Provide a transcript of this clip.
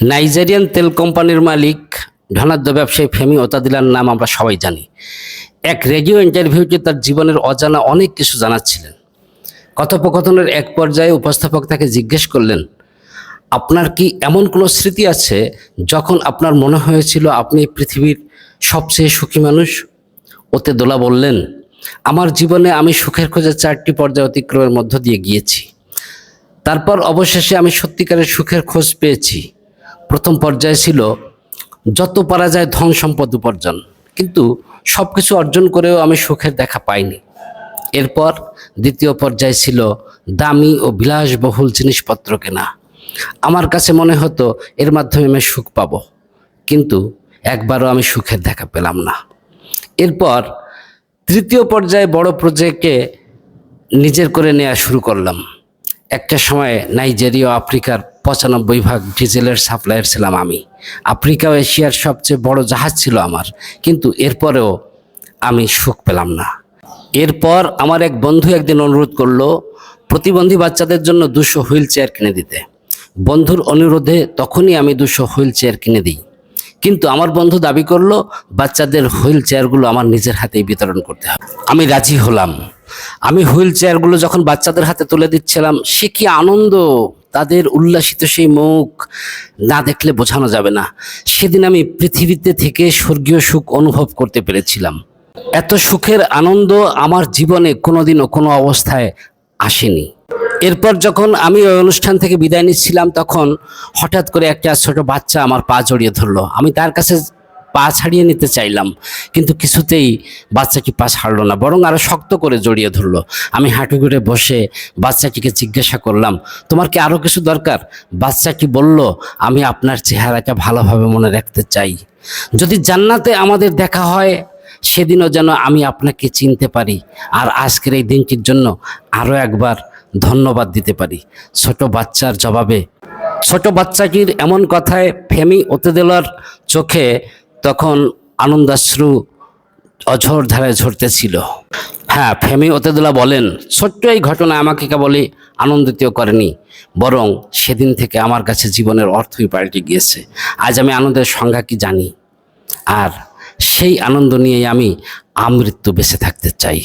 Nigerian তেল কোম্পানির মালিক, ধনাঢ্য ব্যবসায়ী ফেমি ওতাদিলার নাম আমরা সবাই জানি। এক রেডিও ইন্টারভিউতে তার জীবনের অজানা অনেক কিছু জানাচ্ছিলেন। কথোপকথনের এক পর্যায়ে উপস্থাপক তাকে জিজ্ঞেস করলেন, আপনার কি এমন কোনো স্মৃতি আছে যখন আপনার মনে হয়েছিল আপনি পৃথিবীর সবচেয়ে সুখী মানুষ? ওতে দোলা বললেন, আমার জীবনে আমি সুখের খোঁজে চারটি পর্যায় অতিক্রমের মধ্য দিয়ে গিয়েছি। তারপর অবশেষে আমি সত্যিকারের সুখের খোঁজ পেয়েছি। প্রথম পর্যায়ে ছিল যত পারা যায় ধন সম্পদ উপার্জন। কিন্তু সব কিছু অর্জন করেও আমি সুখের দেখা পাইনি। এরপর দ্বিতীয় পর্যায়ে ছিল দামি ও বিলাসবহুল জিনিসপত্র কেনা। আমার কাছে মনে হতো এর মাধ্যমে আমি সুখ পাব, কিন্তু একবারও আমি সুখের দেখা পেলাম না। এরপর তৃতীয় পর্যায়ে বড় প্রজেক্টে নিজের করে নেওয়া শুরু করলাম। একটা সময় নাইজেরিয়া আফ্রিকার পঁচানব্বই ভাগ ডিজেলের সাপ্লায়ার ছিলাম আমি। আফ্রিকা এশিয়ার সবচেয়ে বড় জাহাজ ছিল আমার, কিন্তু এরপরেও আমি সুখ পেলাম না। এরপর আমার এক বন্ধু একদিন অনুরোধ করল, প্রতিবন্ধী বাচ্চাদের জন্য দুশো হুইল চেয়ার কিনে দিতে। বন্ধুর অনুরোধে তখনই আমি দুশো হুইল চেয়ার কিনে দিই। কিন্তু আমার বন্ধু দাবি করল, বাচ্চাদের হুইল চেয়ারগুলো আমার নিজের হাতেই বিতরণ করতে হবে। আমি রাজি হলাম। আমি হুইল চেয়ারগুলো যখন বাচ্চাদের হাতে তুলে দিচ্ছিলাম, সে কি আনন্দ! তাদের উল্লাসিত সেই মুখ না দেখলে বোঝানো যাবে না। সেদিন আমি পৃথিবীতে থেকে স্বর্গীয় সুখ অনুভব করতে পেরেছিলাম। এত সুখের আনন্দ আমার জীবনে কোনোদিনও কোনো অবস্থায় আসেনি। এরপর যখন আমি ওই অনুষ্ঠান থেকে বিদায় নিচ্ছিলাম, তখন হঠাৎ করে একটা ছোট বাচ্চা আমার পা জড়িয়ে ধরলো। আমি তার কাছে পা ছাড়িয়ে নিতে চাইলাম, কিন্তু কিছুতেই বাচ্চাটি পা ছাড়লো না, বরং আরও শক্ত করে জড়িয়ে ধরলো। আমি হাঁটু ঘুরে বসে বাচ্চাটিকে জিজ্ঞাসা করলাম, তোমার কি আরও কিছু দরকার? বাচ্চাটি বলল, আমি আপনার চেহারাটা ভালোভাবে মনে রাখতে চাই। যদি জান্নাতে আমাদের দেখা হয়, সেদিনও যেন আমি আপনাকে চিনতে পারি, আর আজকের এই দিনটির জন্য আরও একবার ধন্যবাদ দিতে পারি। ছোট বাচ্চার জবাবে, ছোট বাচ্চাটির এমন কথায় ফেমি ওতেদেলার চোখে তখন আনন্দাশ্রু অঝর ধারায় ঝরতেছিল। হ্যাঁ ফেমি ওতেদুল্লাহ বলেন, ছোট্ট এই ঘটনা আমাকে কেবলই আনন্দিত করেনি, বরং সেদিন থেকে আমার কাছে জীবনের অর্থই পাল্টে গিয়েছে। আজ আমি আনন্দের সংজ্ঞা কি জানি? আর সেই আনন্দ নিয়েই আমি আমৃত্যু বেঁচে থাকতে চাই।